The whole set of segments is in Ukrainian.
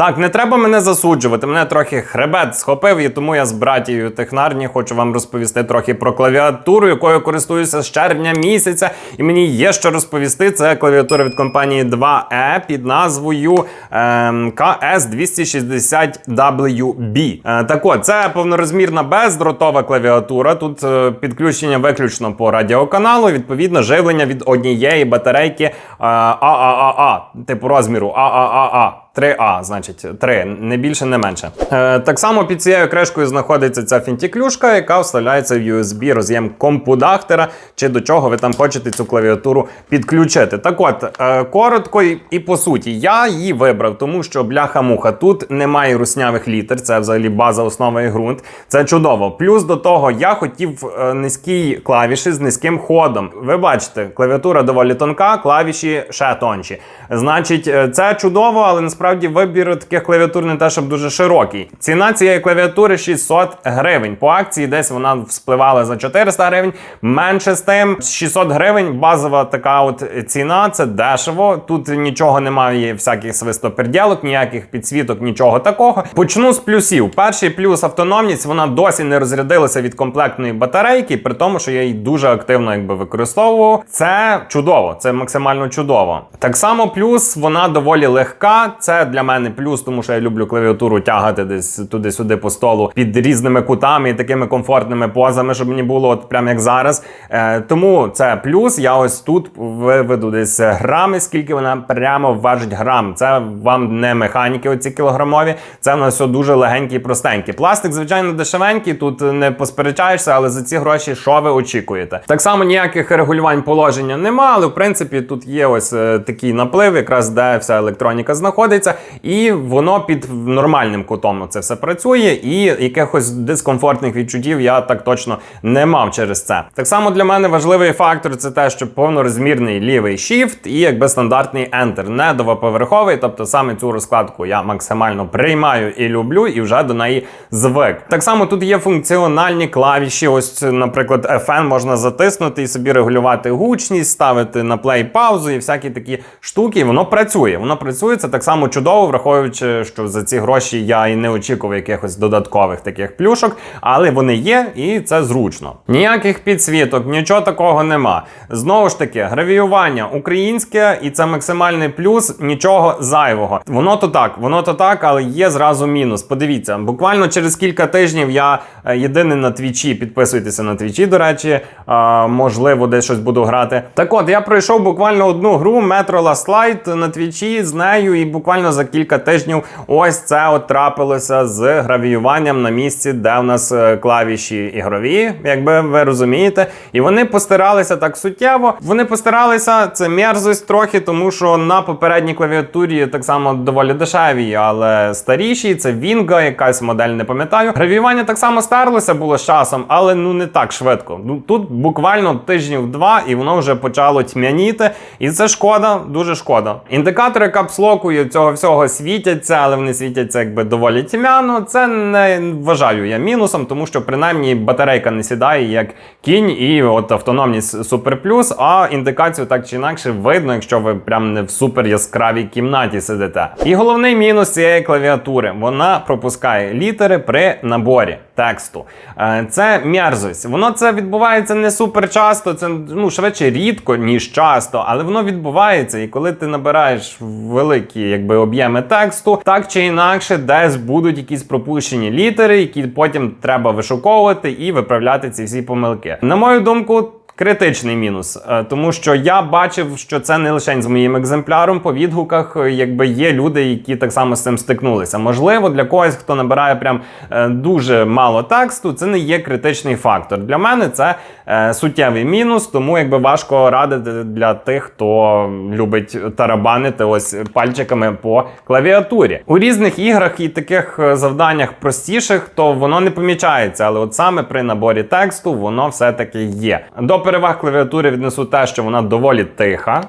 Так, не треба мене засуджувати. Мене трохи хребет схопив, і тому я з братією технарні хочу вам розповісти трохи про клавіатуру, якою користуюся з червня місяця. І мені є що розповісти. Це клавіатура від компанії 2E під назвою ем, KS260WB. Е, так от, це повнорозмірна бездротова клавіатура. Тут е, підключення виключно по радіоканалу, відповідно, живлення від однієї батарейки е, АААА, типу розміру АААА. 3А, значить 3, не більше, не менше. Е, так само під цією кришкою знаходиться ця фінтіклюшка, яка вставляється в USB роз'єм компудахтера, чи до чого ви там хочете цю клавіатуру підключити. Так от, е, коротко і, і по суті, я її вибрав, тому що бляха-муха тут немає руснявих літер, це взагалі база, основа і ґрунт. Це чудово. Плюс до того, я хотів е, низькі клавіші з низьким ходом. Ви бачите, клавіатура доволі тонка, клавіші ще тонші. Значить, е, це чудово, але насправді вибір таких клавіатур не те, щоб дуже широкий. Ціна цієї клавіатури 600 гривень. По акції десь вона вспливала за 400 гривень. Менше з тим, 600 гривень базова така от ціна. Це дешево. Тут нічого немає, всяких свистоперділок, ніяких підсвіток, нічого такого. Почну з плюсів. Перший плюс автономність. Вона досі не розрядилася від комплектної батарейки, при тому, що я її дуже активно якби використовував. Це чудово, це максимально чудово. Так само, плюс вона доволі легка. Це для мене плюс, тому що я люблю клавіатуру тягати десь туди-сюди по столу під різними кутами і такими комфортними позами, щоб мені було от прям як зараз. Е, тому це плюс. Я ось тут виведу десь грами, скільки вона прямо важить грам. Це вам не механіки, оці кілограмові. Це в нас все дуже легенькі і простенькі. Пластик, звичайно, дешевенький. Тут не посперечаєшся, але за ці гроші що ви очікуєте? Так само ніяких регулювань положення нема, але в принципі тут є ось е, такий наплив, якраз де вся електроніка знаходиться, і воно під нормальним кутом це все працює, і якихось дискомфортних відчуттів я так точно не мав через це. Так само для мене важливий фактор це те, що повнорозмірний лівий Shift і якби стандартний Enter, не двоповерховий, тобто саме цю розкладку я максимально приймаю і люблю, і вже до неї звик. Так само тут є функціональні клавіші. Ось, наприклад, FN можна затиснути і собі регулювати гучність, ставити на плей паузу і всякі такі штуки. Воно працює. Воно працює це так само чудово, враховуючи, що за ці гроші я і не очікував якихось додаткових таких плюшок, але вони є, і це зручно. Ніяких підсвіток, нічого такого нема. Знову ж таки, гравіювання українське, і це максимальний плюс, нічого зайвого. Воно то так, воно то так, але є зразу мінус. Подивіться, буквально через кілька тижнів я е, єдиний на твічі. Підписуйтеся на твічі, до речі, е, можливо, десь щось буду грати. Так от, я пройшов буквально одну гру Metro Last Light на твічі з нею, і буквально за кілька тижнів ось це от трапилося з гравіюванням на місці, де в нас е, клавіші ігрові, якби ви розумієте. І вони постаралися так суттєво. Вони постаралися, це мерзость трохи, тому що на попередній клавіатурі так само доволі дешеві, але старіші. Це Вінга, якась модель не пам'ятаю. Гравіювання так само старлося було з часом, але ну не так швидко. Ну тут буквально тижнів два, і воно вже почало тьмяніти. І це шкода, дуже шкода. Індикатори капслоку і цього всього світяться, але вони світяться якби доволі тьмяно. Це не вважаю я мінусом, тому що принаймні батарейка не сідає як кінь, і от автономність супер плюс. А індикацію так чи інакше видно, якщо ви прям не в супер яскравій кімнаті сидите. І головний мінус цієї клавіатури вона пропускає літери при наборі тексту. Е, Це мерзость. Воно це відбувається не супер часто, це ну швидше рідко, ніж часто, але воно відбувається. І коли ти набираєш великі якби об'єми тексту, так чи інакше, десь будуть якісь пропущені літери, які потім треба вишуковувати і виправляти ці всі помилки. На мою думку. Критичний мінус, е, тому що я бачив, що це не лише з моїм екземпляром. По відгуках, якби є люди, які так само з цим стикнулися. Можливо, для когось, хто набирає прям е, дуже мало тексту, це не є критичний фактор. Для мене це е, суттєвий мінус, тому якби важко радити для тих, хто любить тарабанити ось пальчиками по клавіатурі. У різних іграх і таких завданнях простіших, то воно не помічається, але от саме при наборі тексту воно все-таки є. До переваг клавіатури віднесу те, що вона доволі тиха.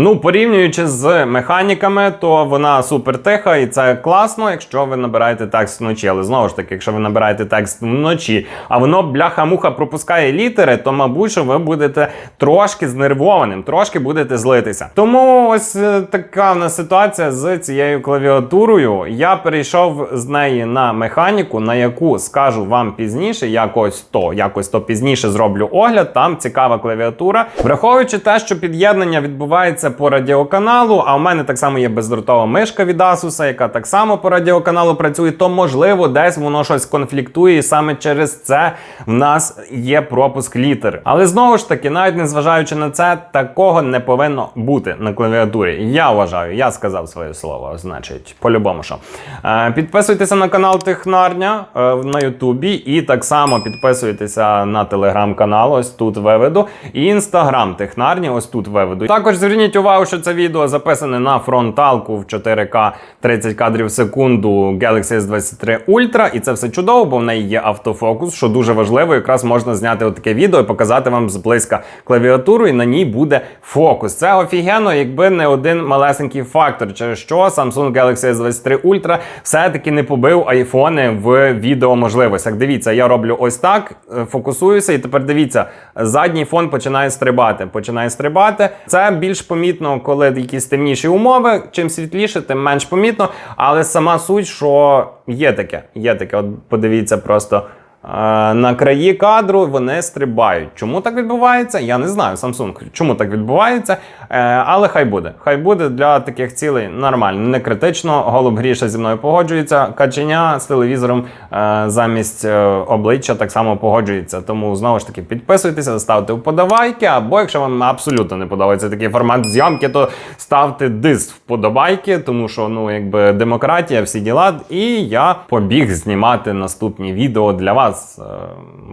Ну, порівнюючи з механіками, то вона супер тиха, і це класно, якщо ви набираєте текст вночі. Але знову ж таки, якщо ви набираєте текст вночі, а воно бляха-муха пропускає літери, то мабуть, що ви будете трошки знервованим, трошки будете злитися. Тому ось е, така в нас ситуація з цією клавіатурою. Я перейшов з неї на механіку, на яку скажу вам пізніше, якось то, якось то пізніше зроблю огляд. Там цікава клавіатура. Враховуючи те, що під'єднання відбувається по радіоканалу, а у мене так само є бездротова мишка від Asus, яка так само по радіоканалу працює, то можливо десь воно щось конфліктує, і саме через це в нас є пропуск літер. Але знову ж таки, навіть незважаючи на це, такого не повинно бути на клавіатурі. Я вважаю, я сказав своє слово, значить, по-любому що. Е, підписуйтеся на канал Технарня е, на Ютубі, і так само підписуйтеся на телеграм-канал, ось тут виведу, і інстаграм Технарні, ось тут виведу. Також зверніть увагу, що це відео записане на фронталку в 4К 30 кадрів в секунду Galaxy S23 Ultra, і це все чудово, бо в неї є автофокус, що дуже важливо. Якраз можна зняти отаке відео і показати вам зблизька клавіатуру, і на ній буде фокус. Це офігенно, якби не один малесенький фактор, через що Samsung Galaxy S23 Ultra все-таки не побив айфони в відеоможливостях. Дивіться, я роблю ось так, е, фокусуюся, і тепер дивіться, задній фон починає стрибати. Починає стрибати. Це більш помітно, коли якісь темніші умови. Чим світліше, тим менш помітно. Але сама суть, що є таке. Є таке. От подивіться просто. е, На краї кадру вони стрибають. Чому так відбувається? Я не знаю, Samsung. Чому так відбувається? Е, Але хай буде. Хай буде для таких цілей нормально, не критично. Голуб гріша зі мною погоджується. Каченя з телевізором е, замість е, обличчя так само погоджується. Тому знову ж таки підписуйтеся, ставте вподобайки. Або якщо вам абсолютно не подобається такий формат зйомки, то ставте дис вподобайки, тому що ну якби демократія, всі діла. І я побіг знімати наступні відео для вас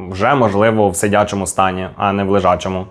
вже можливо в сидячому стані, а не в лежачому.